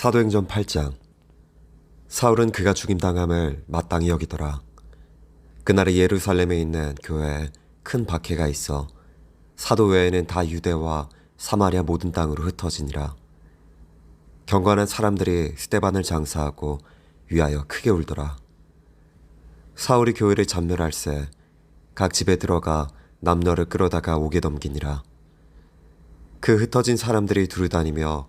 사도행전 8장 사울은 그가 죽임당함을 마땅히 여기더라. 그날에 예루살렘에 있는 교회에 큰 박해가 있어 사도 외에는 다 유대와 사마리아 모든 땅으로 흩어지니라. 경건한 사람들이 스테반을 장사하고 위하여 크게 울더라. 사울이 교회를 잠멸할세 각 집에 들어가 남녀를 끌어다가 옥에 넘기니라. 그 흩어진 사람들이 두루 다니며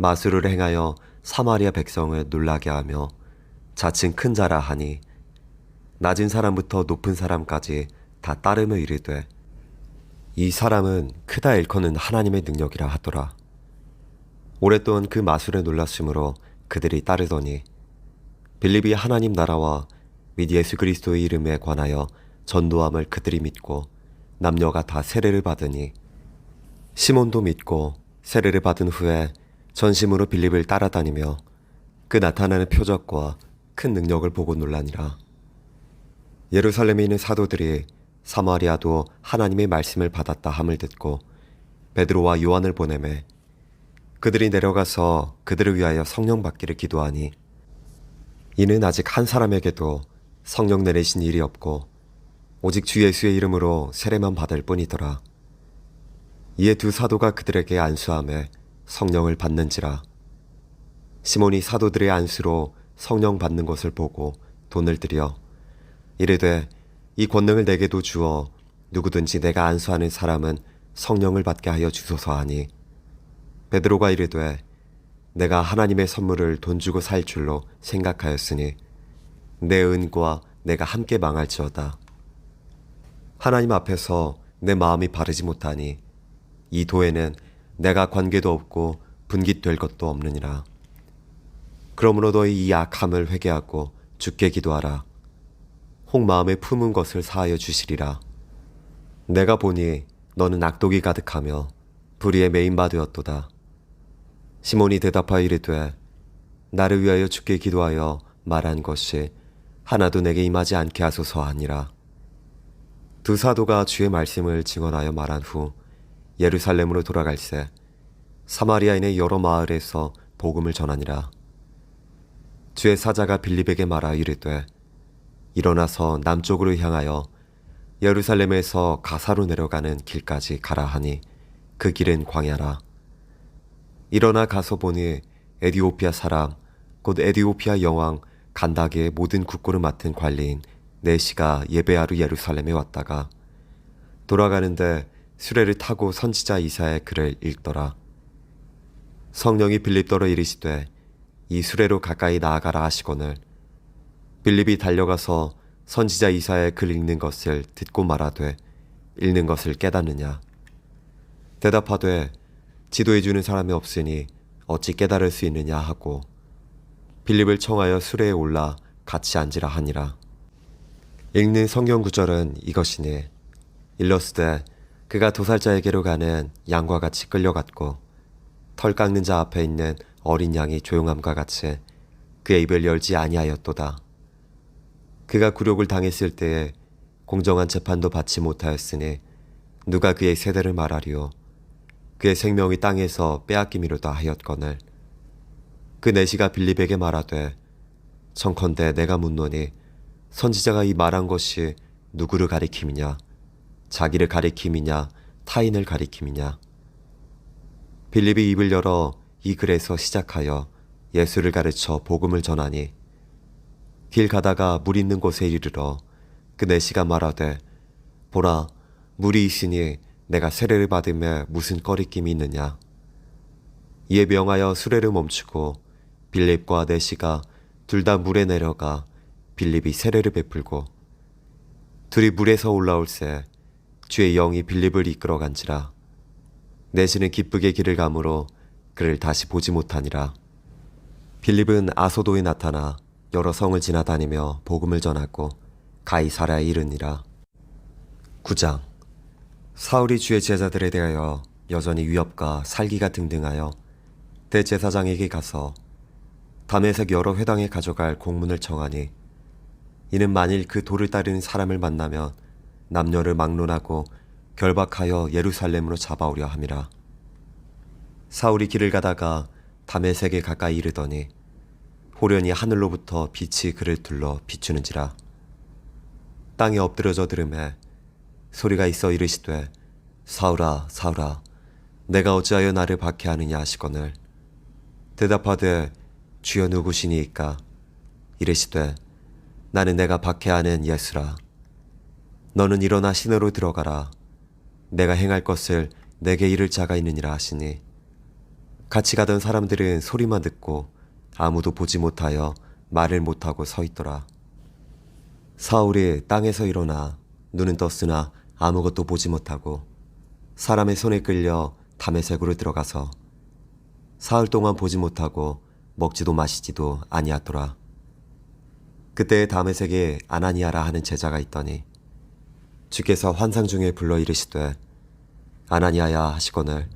마술을 행하여 사마리아 백성을 놀라게 하며 자칭 큰 자라 하니 낮은 사람부터 높은 사람까지 다 따르며 이르되 이 사람은 크다 일컫는 하나님의 능력이라 하더라. 오랫동안 그 마술에 놀랐으므로 그들이 따르더니 빌립이 하나님 나라와 및 예수 그리스도의 이름에 관하여 전도함을 그들이 믿고 남녀가 다 세례를 받으니 시몬도 믿고 세례를 받은 후에 전심으로 빌립을 따라다니며 그 나타나는 표적과 큰 능력을 보고 놀라니라. 예루살렘에 있는 사도들이 사마리아도 하나님의 말씀을 받았다 함을 듣고 베드로와 요한을 보내매 그들이 내려가서 그들을 위하여 성령 받기를 기도하니 이는 아직 한 사람에게도 성령 내리신 일이 없고 오직 주 예수의 이름으로 세례만 받을 뿐이더라. 이에 두 사도가 그들에게 안수함에 성령을 받는지라. 시몬이 사도들의 안수로 성령 받는 것을 보고 돈을 들여 이르되 이 권능을 내게도 주어 누구든지 내가 안수하는 사람은 성령을 받게 하여 주소서 하니 베드로가 이르되 내가 하나님의 선물을 돈 주고 살 줄로 생각하였으니 내 은과 내가 함께 망할지어다. 하나님 앞에서 내 마음이 바르지 못하니 이 도에는 내가 관계도 없고 분깃될 것도 없느니라. 그러므로 너희 이 악함을 회개하고 죽게 기도하라. 혹 마음에 품은 것을 사하여 주시리라. 내가 보니 너는 악독이 가득하며 불의의 메인바 되었도다. 시몬이 대답하여 이르되 나를 위하여 죽게 기도하여 말한 것이 하나도 내게 임하지 않게 하소서 하니라. 두 사도가 주의 말씀을 증언하여 말한 후 예루살렘으로 돌아갈새 사마리아인의 여러 마을에서 복음을 전하니라. 주의 사자가 빌립에게 말하 이르되 일어나서 남쪽으로 향하여 예루살렘에서 가사로 내려가는 길까지 가라 하니 그 길은 광야라. 일어나 가서 보니 에디오피아 사람 곧 에디오피아 여왕 간다게의 모든 국고를 맡은 관리인 네시가 예배하러 예루살렘에 왔다가 돌아가는데 수레를 타고 선지자 이사의 글을 읽더라. 성령이 빌립더러 이르시되 이 수레로 가까이 나아가라 하시거늘. 빌립이 달려가서 선지자 이사의 글 읽는 것을 듣고 말하되 읽는 것을 깨닫느냐? 대답하되 지도해 주는 사람이 없으니 어찌 깨달을 수 있느냐 하고 빌립을 청하여 수레에 올라 같이 앉으라 하니라. 읽는 성경 구절은 이것이니 일러스되 그가 도살자에게로 가는 양과 같이 끌려갔고 털 깎는 자 앞에 있는 어린 양이 조용함과 같이 그의 입을 열지 아니하였도다. 그가 굴욕을 당했을 때에 공정한 재판도 받지 못하였으니 누가 그의 세대를 말하리요. 그의 생명이 땅에서 빼앗김이로다 하였거늘. 그 내시가 빌립에게 말하되 청컨대 내가 묻노니 선지자가 이 말한 것이 누구를 가리킴이냐 자기를 가리킴이냐 타인을 가리킴이냐. 빌립이 입을 열어 이 글에서 시작하여 예수를 가르쳐 복음을 전하니 길 가다가 물 있는 곳에 이르러 그 내시가 말하되 보라 물이 있으니 내가 세례를 받으며 무슨 꺼리낌이 있느냐. 이에 명하여 수레를 멈추고 빌립과 내시가 둘 다 물에 내려가 빌립이 세례를 베풀고 둘이 물에서 올라올새 주의 영이 빌립을 이끌어 간지라. 내시는 기쁘게 길을 가므로 그를 다시 보지 못하니라. 빌립은 아소도에 나타나 여러 성을 지나다니며 복음을 전하고 가이사라에 이르니라. 9장. 사울이 주의 제자들에 대하여 여전히 위협과 살기가 등등하여 대제사장에게 가서 담에색 여러 회당에 가져갈 공문을 청하니 이는 만일 그 도를 따르는 사람을 만나면 남녀를 막론하고 결박하여 예루살렘으로 잡아오려 함이라. 사울이 길을 가다가 담에색에 가까이 이르더니 호련히 하늘로부터 빛이 그를 둘러 비추는지라. 땅에 엎드려져 들음에 소리가 있어 이르시되 사울아 사울아 내가 어찌하여 나를 박해하느냐 하시거늘 대답하되 주여 누구시니이까 이르시되 나는 내가 박해하는 예수라 너는 일어나 시내로 들어가라. 내가 행할 것을 내게 이를 자가 있느니라 하시니. 같이 가던 사람들은 소리만 듣고 아무도 보지 못하여 말을 못하고 서 있더라. 사울이 땅에서 일어나 눈은 떴으나 아무것도 보지 못하고 사람의 손에 끌려 담에색으로 들어가서 사흘 동안 보지 못하고 먹지도 마시지도 아니하더라. 그때 담에색에 아나니아라 하는 제자가 있더니 주께서 환상 중에 불러 이르시되 아나니아야 하시거늘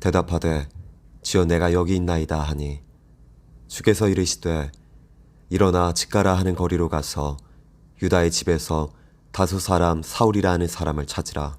대답하되 주여 내가 여기 있나이다 하니. 주께서 이르시되 일어나 집가라 하는 거리로 가서 유다의 집에서 다소 사람 사울이라 는 사람을 찾으라.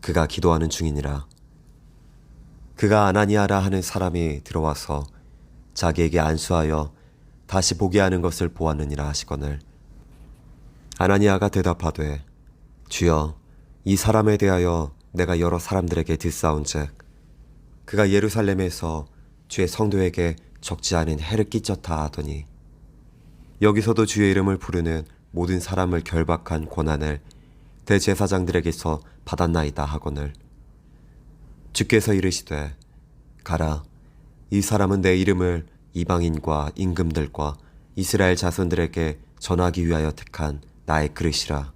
그가 기도하는 중이니라. 그가 아나니아라 하는 사람이 들어와서 자기에게 안수하여 다시 보게 하는 것을 보았느니라 하시거늘. 아나니아가 대답하되 주여 이 사람에 대하여 내가 여러 사람들에게 듣사온즉 그가 예루살렘에서 주의 성도에게 적지 않은 해를 끼쳤다 하더니 여기서도 주의 이름을 부르는 모든 사람을 결박한 권한을 대제사장들에게서 받았나이다 하거늘. 주께서 이르시되 가라 이 사람은 내 이름을 이방인과 임금들과 이스라엘 자손들에게 전하기 위하여 택한 나의 그릇이라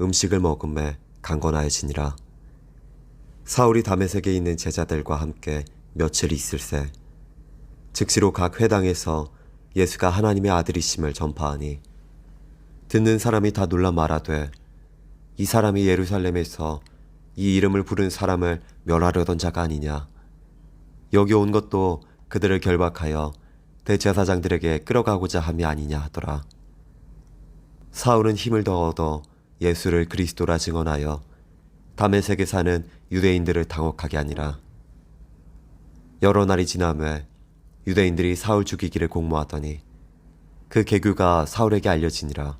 음식을 먹음에 강건하여지니라. 사울이 다메섹에 있는 제자들과 함께 며칠 있을새 즉시로 각 회당에서 예수가 하나님의 아들이심을 전파하니 듣는 사람이 다 놀라 말하되 이 사람이 예루살렘에서 이 이름을 부른 사람을 멸하려던 자가 아니냐. 여기 온 것도 그들을 결박하여 대제사장들에게 끌어가고자 함이 아니냐 하더라. 사울은 힘을 더 얻어 예수를 그리스도라 증언하여 다메섹에 사는 유대인들을 당혹하게 하니라 여러 날이 지남에 유대인들이 사울 죽이기를 공모하더니 그 계규가 사울에게 알려지니라.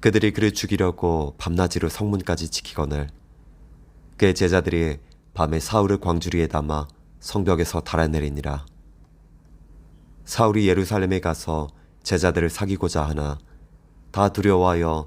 그들이 그를 죽이려고 밤낮으로 성문까지 지키거늘 그의 제자들이 밤에 사울을 광주리에 담아 성벽에서 달아내리니라. 사울이 예루살렘에 가서 제자들을 사귀고자 하나 다 두려워하여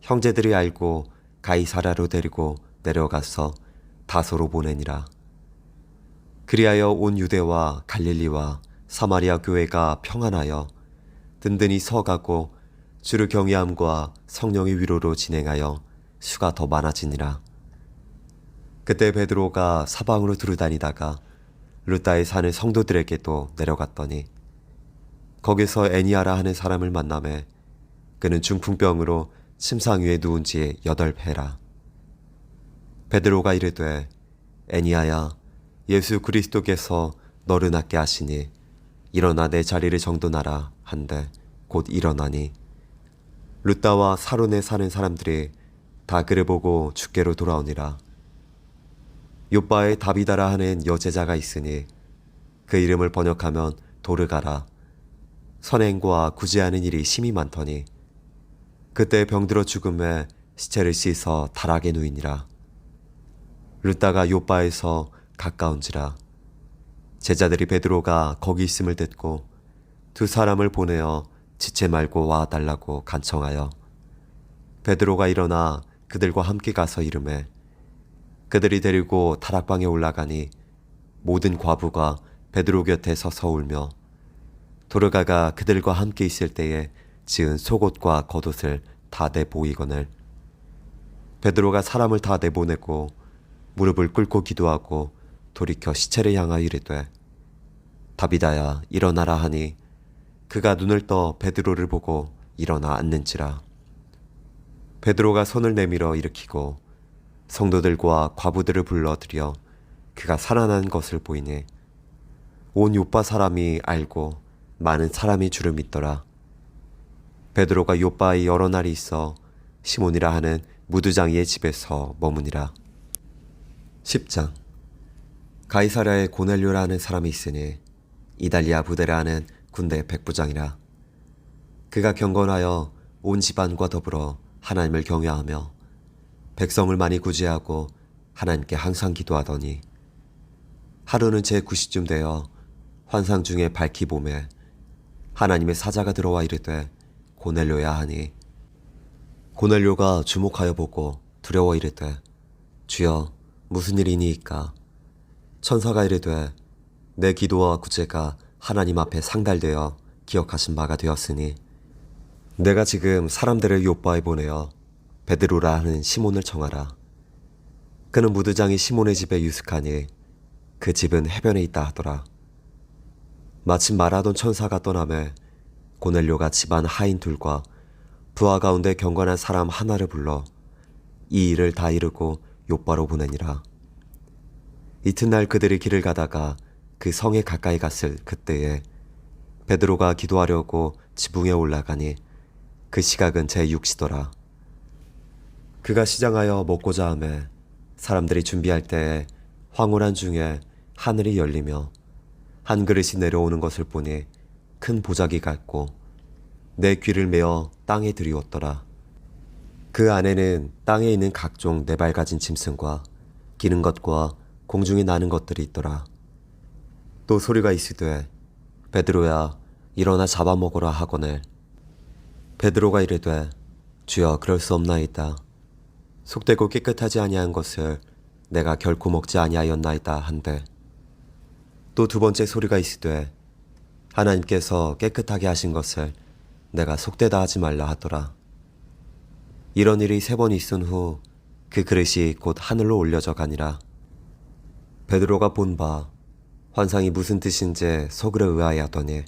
형제들이 알고 가이사라로 데리고 내려가서 다소로 보내니라. 그리하여 온 유대와 갈릴리와 사마리아 교회가 평안하여 든든히 서가고 주를 경외함과 성령의 위로로 진행하여 수가 더 많아지니라. 그때 베드로가 사방으로 두루다니다가 루따에 사는 성도들에게도 내려갔더니 거기서 애니아라 하는 사람을 만남에 그는 중풍병으로 침상 위에 누운 지 여덟 해라. 베드로가 이르되 애니아야 예수 그리스도께서 너를 낫게 하시니 일어나 내 자리를 정돈하라 한데 곧 일어나니. 루따와 사론에 사는 사람들이 다 그를 보고 죽게로 돌아오니라. 요바에 다비다라 하는 여제자가 있으니 그 이름을 번역하면 도르가라. 선행과 구제하는 일이 심히 많더니 그때 병들어 죽음에 시체를 씻어 다락에 누이니라. 루따가 요바에서 가까운지라. 제자들이 베드로가 거기 있음을 듣고 두 사람을 보내어 지체 말고 와 달라고 간청하여 베드로가 일어나 그들과 함께 가서 이름에 그들이 데리고 다락방에 올라가니 모든 과부가 베드로 곁에 서서 울며 도르가가 그들과 함께 있을 때에 지은 속옷과 겉옷을 다 내보이거늘. 베드로가 사람을 다 내보내고 무릎을 꿇고 기도하고 돌이켜 시체를 향하여 이르되 다비다야 일어나라 하니 그가 눈을 떠 베드로를 보고 일어나 앉는지라. 베드로가 손을 내밀어 일으키고 성도들과 과부들을 불러들여 그가 살아난 것을 보이니 온 요빠 사람이 알고 많은 사람이 주를 믿더라 베드로가 요빠에 여러 날이 있어 시몬이라 하는 무두장이의 집에서 머무니라. 10장. 가이사랴에 고넬료라는 사람이 있으니 이달리아 부대라 하는 군대 백부장이라. 그가 경건하여 온 집안과 더불어 하나님을 경외하며 백성을 많이 구제하고 하나님께 항상 기도하더니 하루는 제 9시쯤 되어 환상 중에 밝히 봄에 하나님의 사자가 들어와 이르되 고넬료야 하니 고넬료가 주목하여 보고 두려워 이르되 주여 무슨 일이니이까? 천사가 이르되 내 기도와 구제가 하나님 앞에 상달되어 기억하신 바가 되었으니 내가 지금 사람들을 요바에 보내어 베드로라 하는 시몬을 청하라. 그는 무드장이 시몬의 집에 유숙하니 그 집은 해변에 있다 하더라. 마침 말하던 천사가 떠나매 고넬료가 집안 하인 둘과 부하 가운데 경건한 사람 하나를 불러 이 일을 다 이루고 요바로 보내니라 이튿날 그들이 길을 가다가 그 성에 가까이 갔을 그때에 베드로가 기도하려고 지붕에 올라가니 그 시각은 제 6시더라. 그가 시장하여 먹고자 하매 사람들이 준비할 때에 황홀한 중에 하늘이 열리며 한 그릇이 내려오는 것을 보니 큰 보자기 같고 내 귀를 메어 땅에 들이웠더라. 그 안에는 땅에 있는 각종 네발 가진 짐승과 기는 것과 공중에 나는 것들이 있더라. 또 소리가 있으되 베드로야 일어나 잡아먹으라 하거늘 베드로가 이르되 주여 그럴 수 없나이다. 속되고 깨끗하지 아니한 것을 내가 결코 먹지 아니하였나이다 한데 또 두 번째 소리가 있으되 하나님께서 깨끗하게 하신 것을 내가 속되다 하지 말라 하더라. 이런 일이 세 번 있은 후 그 그릇이 곧 하늘로 올려져 가니라. 베드로가 본 바 환상이 무슨 뜻인지 속으로 의아해하더니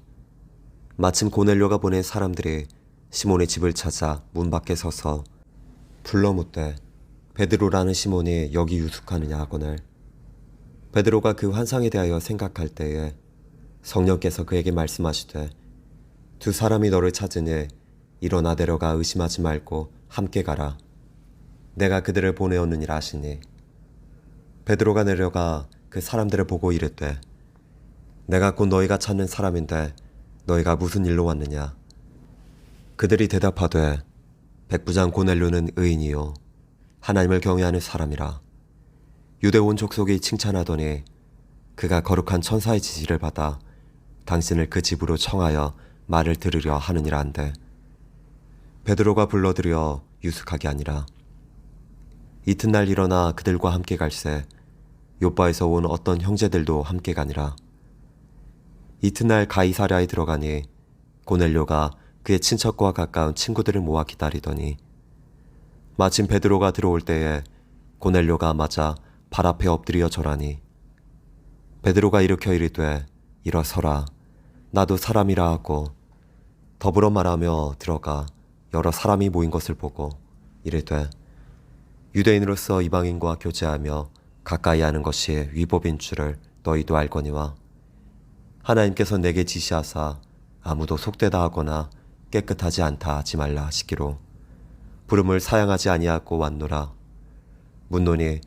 마침 고넬료가 보낸 사람들이 시몬의 집을 찾아 문 밖에 서서 불러 묻되 베드로라는 시몬이 여기 유숙하느냐 하거늘 베드로가 그 환상에 대하여 생각할 때에 성령께서 그에게 말씀하시되 두 사람이 너를 찾으니 일어나 내려가 의심하지 말고 함께 가라. 내가 그들을 보내었느니라 하시니. 베드로가 내려가 그 사람들을 보고 이르되 내가 곧 너희가 찾는 사람인데 너희가 무슨 일로 왔느냐? 그들이 대답하되 백부장 고넬료는 의인이요 하나님을 경외하는 사람이라. 유대 온 족속이 칭찬하더니 그가 거룩한 천사의 지시를 받아 당신을 그 집으로 청하여 말을 들으려 하느니라 한데 베드로가 불러들여 유숙하게 아니라 이튿날 일어나 그들과 함께 갈새 요바에서 온 어떤 형제들도 함께 가니라. 이튿날 가이사랴에 들어가니 고넬료가 그의 친척과 가까운 친구들을 모아 기다리더니 마침 베드로가 들어올 때에 고넬료가 맞아 발 앞에 엎드려 절하니 베드로가 일으켜 이르되 일어서라. 나도 사람이라 하고 더불어 말하며 들어가 여러 사람이 모인 것을 보고 이르되 유대인으로서 이방인과 교제하며 가까이 하는 것이 위법인 줄을 너희도 알거니와 하나님께서 내게 지시하사 아무도 속되다 하거나 깨끗하지 않다 하지 말라 하시기로 부름을 사양하지 아니하고 왔노라. 묻노니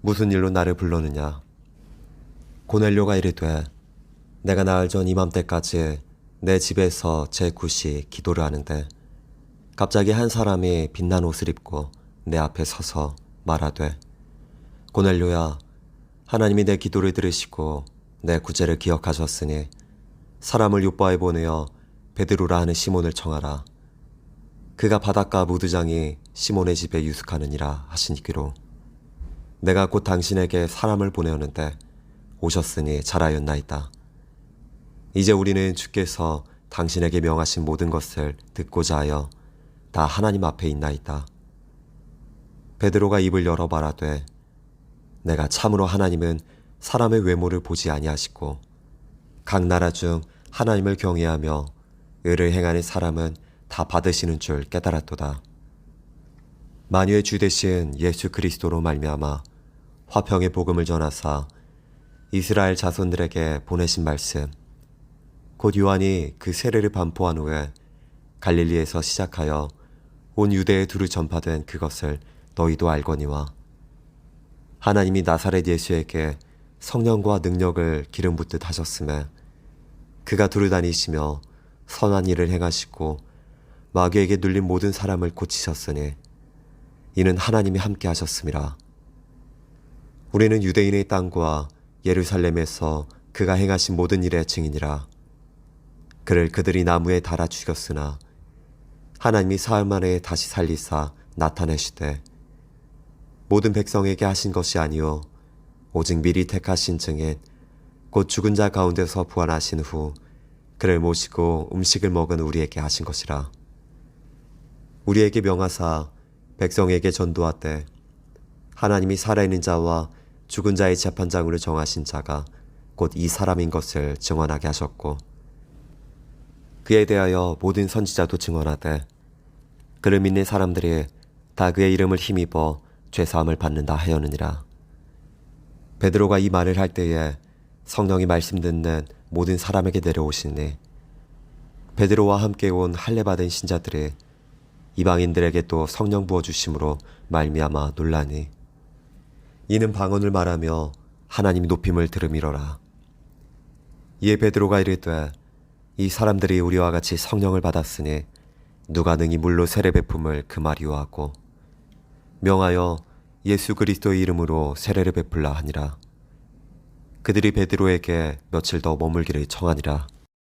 무슨 일로 나를 불렀느냐? 고넬료가 이르되 내가 나흘 전 이맘때까지 내 집에서 제 굿이 기도를 하는데 갑자기 한 사람이 빛난 옷을 입고 내 앞에 서서 말하되 고넬료야 하나님이 내 기도를 들으시고 내 구제를 기억하셨으니 사람을 요바에 보내어 베드로라 하는 시몬을 청하라. 그가 바닷가 무드장이 시몬의 집에 유숙하느니라 하시니기로. 내가 곧 당신에게 사람을 보내었는데 오셨으니 잘하였나이다 이제 우리는 주께서 당신에게 명하신 모든 것을 듣고자 하여 다 하나님 앞에 있나이다. 베드로가 입을 열어 말하되 내가 참으로 하나님은 사람의 외모를 보지 아니하시고 각 나라 중 하나님을 경외하며 의를 행하는 사람은 다 받으시는 줄 깨달았도다. 만유의 주 대신 예수 그리스도로 말미암아 화평의 복음을 전하사 이스라엘 자손들에게 보내신 말씀 곧 요한이 그 세례를 반포한 후에 갈릴리에서 시작하여 온 유대에 두루 전파된 그것을 너희도 알거니와 하나님이 나사렛 예수에게 성령과 능력을 기름 붓듯 하셨음에 그가 두루 다니시며 선한 일을 행하시고 마귀에게 눌린 모든 사람을 고치셨으니 이는 하나님이 함께 하셨음이라. 우리는 유대인의 땅과 예루살렘에서 그가 행하신 모든 일의 증인이라 그를 그들이 나무에 달아 죽였으나 하나님이 사흘 만에 다시 살리사 나타내시되 모든 백성에게 하신 것이 아니요 오직 미리 택하신 증인 곧 죽은 자 가운데서 부활하신 후 그를 모시고 음식을 먹은 우리에게 하신 것이라. 우리에게 명하사 백성에게 전도하되 하나님이 살아있는 자와 죽은 자의 재판장으로 정하신 자가 곧 이 사람인 것을 증언하게 하셨고 그에 대하여 모든 선지자도 증언하되 그를 믿는 사람들이 다 그의 이름을 힘입어 죄사함을 받는다 하였느니라. 베드로가 이 말을 할 때에 성령이 말씀 듣는 모든 사람에게 내려오시니 베드로와 함께 온 할례 받은 신자들이 이방인들에게 또 성령 부어 주심으로 말미암아 놀라니 이는 방언을 말하며 하나님 높임을 들음이로라. 이에 베드로가 이르되 이 사람들이 우리와 같이 성령을 받았으니 누가 능히 물로 세례 베품을 그 말이오 하고 명하여 예수 그리스도의 이름으로 세례를 베풀라 하니라. 그들이 베드로에게 며칠 더 머물기를 청하니라